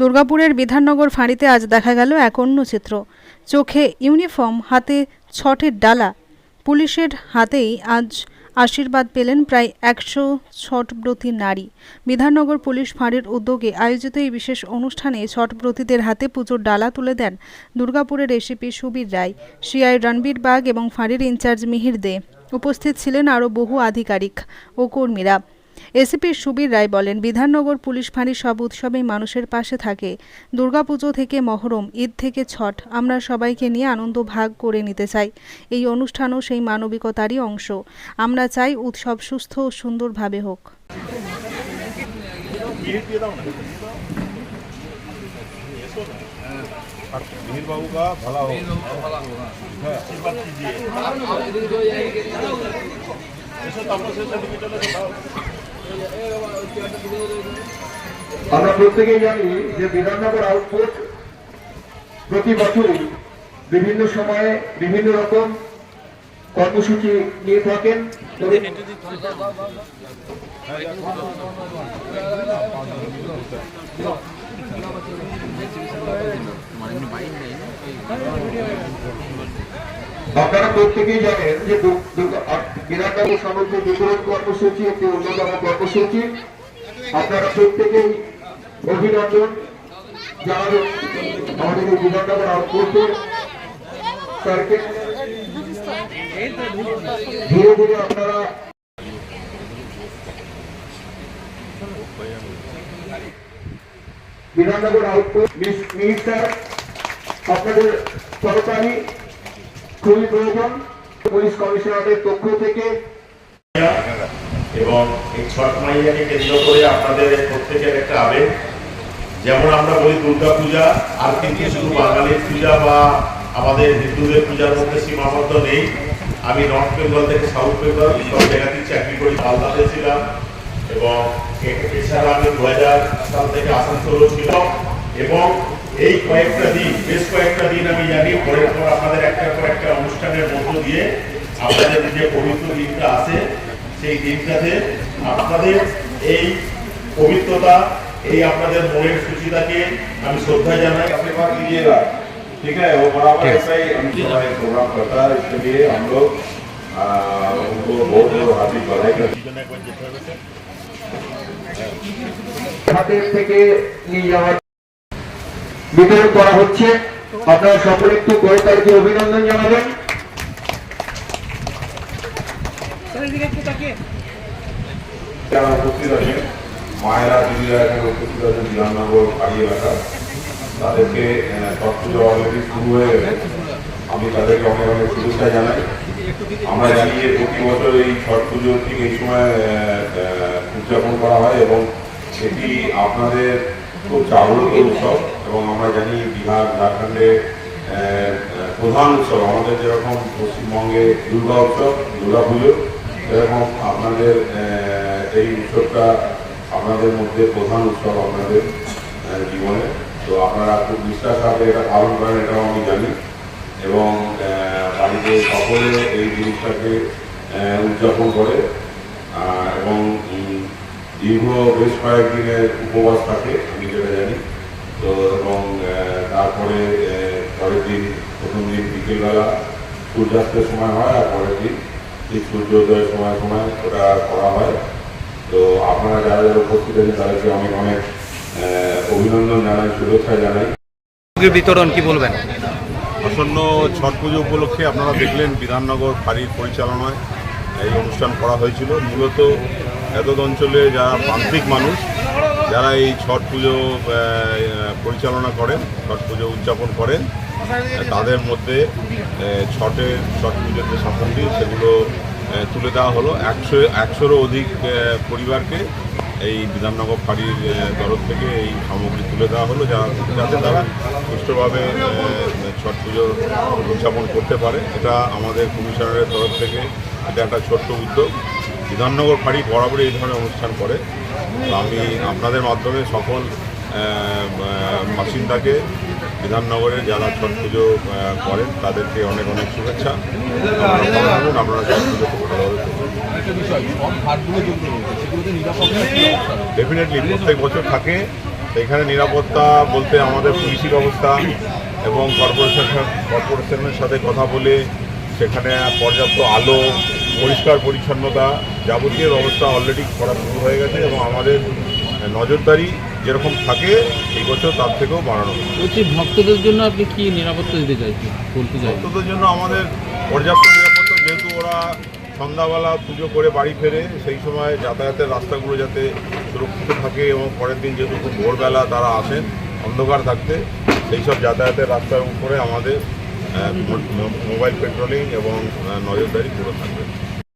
দুর্গাপুরের বিধাননগর ফাঁড়িতে আজ দেখা গেল এক অন্য চিত্র। চোখে ইউনিফর্ম, হাতে ছটের ডালা। পুলিশের হাতেই আজ আশীর্বাদ পেলেন প্রায় একশো ছটব্রতী নারী। বিধাননগর পুলিশ ফাঁড়ির উদ্যোগে আয়োজিত এই বিশেষ অনুষ্ঠানে ছটব্রতীদের হাতে পুজোর ডালা তুলে দেন দুর্গাপুরের এসিপি সুবীর রায়, সিআই রণবীর বাগ এবং ফাঁড়ির ইনচার্জ মিহির দে। উপস্থিত ছিলেন আরও বহু আধিকারিক ও কর্মীরা। এসিপি সুবীর রায় বলেন বিধাননগর পুলিশ ফাঁড়ির সব উৎসবেই মানুষের পাশে থাকে দুর্গাপুজো থেকে মহরম ঈদ থেকে ছট আমরা সবাইকে নিয়ে আনন্দ ভাগ করে নিতে চাই এই অনুষ্ঠানও সেই মানবিকতারই অংশ আমরা চাই উৎসব সুস্থ ও সুন্দরভাবে হোক और मिहिर बाबू का भला हो हाँ, आशीर्वाद कीजिए ऐसा तो अपना से सर्टिफिकेट चलो तो আমরা প্রত্যেকেই জানি যে বিধাননগর আউটপোস্ট প্রতি বছরই বিভিন্ন সময়ে বিভিন্ন রকম কর্মসূচি নিয়ে থাকেন। আপনারা প্রত্যেকেই জানেন যে বিধাননগর সমগ্র বিতরণ কর্মসূচি, একটি অন্যতম কর্মসূচি। আপনারা প্রত্যেকেই অভিনন্দন আমাদের এই স্যারকে ধীরে ধীরে আপনারা বিধাননগর স্যার, আপনাদের সরকারি খুবই প্রয়োজন। পুলিশ কমিশনারের পক্ষ থেকে। এবং এই ছট মাইয়াকে কেন্দ্র করে আপনাদের প্রত্যেকের একটা আবেগ। যেমন আমরা বলি দুর্গা আর কিন্তু শুধু বাঙালির পূজা বা আমাদের হিন্দুদের পূজার মধ্যে সীমাবদ্ধ নেই। আমি নর্থ বেঙ্গল থেকে সাউথ বেঙ্গল, সব জায়গাতেই চাকরি করি, মালদাতে ছিলাম। এবং এছাড়া আমি দু হাজার সাল থেকে আসানসোলও ছিলাম। এবং এই কয়েকটা দিন, বেশ কয়েকটা দিন আমি জানি, পরের পর আপনাদের একটা দিয়ে আপনাদের যে পবিত্র দিনটা আছে সেই দিনটাতে আপনাদের এই পবিত্রতা এই আপনাদের মনের সুচিতাকে আমি শ্রদ্ধা জানাই आशीर्वाद दीजिएगा ठीक है वो बराबर ऐसा ही हम हमारा एक प्रोग्राम करता है इसके लिए हम लोग आ, उनको बहुत बहुत हार्दिक बधाई करते हैं হাতের থেকে নিয়ে যাওয়ার বিতরণ করা হচ্ছে আপনারা সকলে একটু কয়েকটাকে অভিনন্দন জানাবেন যারা মায়েরা, দিদিরা এখানে উপস্থিত আছেন, বিধাননগর, পাড়ি এলাকা। তাদেরকে পুজো অলরেডি শুরু হয়ে গেছে। আমি তাদেরকে অনেক অনেক শুভেচ্ছা জানাই। আমরা জানি যে প্রতি বছর এই ছট পুজো ঠিক এই সময় উদযাপন করা হয় এবং সেটি আপনাদের খুব জাগ্রত উৎসব এবং আমরা জানি বিহার, ঝাড়খণ্ডে প্রধান উৎসব। আমাদের যেরকম পশ্চিমবঙ্গে দুর্গা উৎসব, দুর্গা পুজো এরকম আপনাদের এই উৎসবটা আপনাদের মধ্যে প্রধান উৎসব আপনাদের জীবনে। তো আপনারা খুব বিশ্বাস সাথে এটা পালন করেন, এটাও আমি জানি। এবং বাড়িতে সকলে এই জিনিসটাকে উদযাপন করে। এবং দীর্ঘ বেশ কয়েকদিনের উপবাস থাকে, আমি যেটা জানি। তো, এবং তারপরে পরের দিন, প্রথম দিন বিকেলবেলা সূর্যাস্তের সময় হয় আর পরের দিন ঠিক সূর্যোদয়ের সময় সময় ওটা করা হয় তো আপনারা যারা যারা উপস্থিত আছেন তাদেরকে অনেক অনেক অভিনন্দন জানাই শুভেচ্ছা জানাই। বিতরণ কি বলবেন? আসন্ন ছট পুজো উপলক্ষে আপনারা দেখলেন বিধাননগর ফাঁড়ির পরিচালনায় এই অনুষ্ঠান করা হয়েছিল। মূলত এতদ অঞ্চলে যারা প্রান্তিক মানুষ যারা এই ছট পুজো পরিচালনা করেন ছট পুজো উদযাপন করেন তাদের মধ্যে ছটের ছট পুজোর যে সামগ্রী সেগুলো তুলে দেওয়া হলো। একশো, একশোরও অধিক পরিবারকে এই বিধাননগর ফাঁড়ির তরফ থেকে এই সামগ্রী তুলে দেওয়া হলো, যা, যাতে তারা সুষ্ঠুভাবে ছট পুজো উদযাপন করতে পারে। এটা আমাদের কমিশনারের তরফ থেকে এটা একটা ছোট্ট উদ্যোগ। বিধাননগর ফাঁড়ি বরাবরই এই ধরনের অনুষ্ঠান করে। আমি আপনাদের মাধ্যমে সকল বাসিন্দাকে বিধাননগরে যারা ছট পুজো করেন, তাদেরকে অনেক অনেক শুভেচ্ছা। আপনারা ছট পুজো ডেফিনেটলি প্রত্যেক বছর থাকে। এখানে নিরাপত্তা বলতে আমাদের পুলিশি ব্যবস্থা এবং কর্পোরেশন কর্পোরেশনের সাথে কথা বলে, সেখানে পর্যাপ্ত আলো, পরিষ্কার পরিচ্ছন্নতা যাবতীয় ব্যবস্থা অলরেডি করা শুরু হয়ে গেছে এবং আমাদের নজরদারি যেরকম থাকে এই বছর তার থেকেও বাড়ানো। বলছি ভক্তদের জন্য আপনি কি নিরাপত্তা দিতে চাইছেন? বলতে চাইছেন। ভক্তদের জন্য আমাদের পর্যাপ্ত নিরাপত্তা যেহেতু ওরা সন্ধ্যাবেলা পুজো করে বাড়ি ফেরে সেই সময় যাতায়াতের রাস্তাগুলো যাতে সুরক্ষিত থাকে এবং পরের দিন যেহেতু খুব ভোরবেলা তারা আসেন অন্ধকার থাকতে সেই সব যাতায়াতের রাস্তার উপরে আমাদের মোবাইল পেট্রোলিং এবং নজরদারি পুরো থাকবে।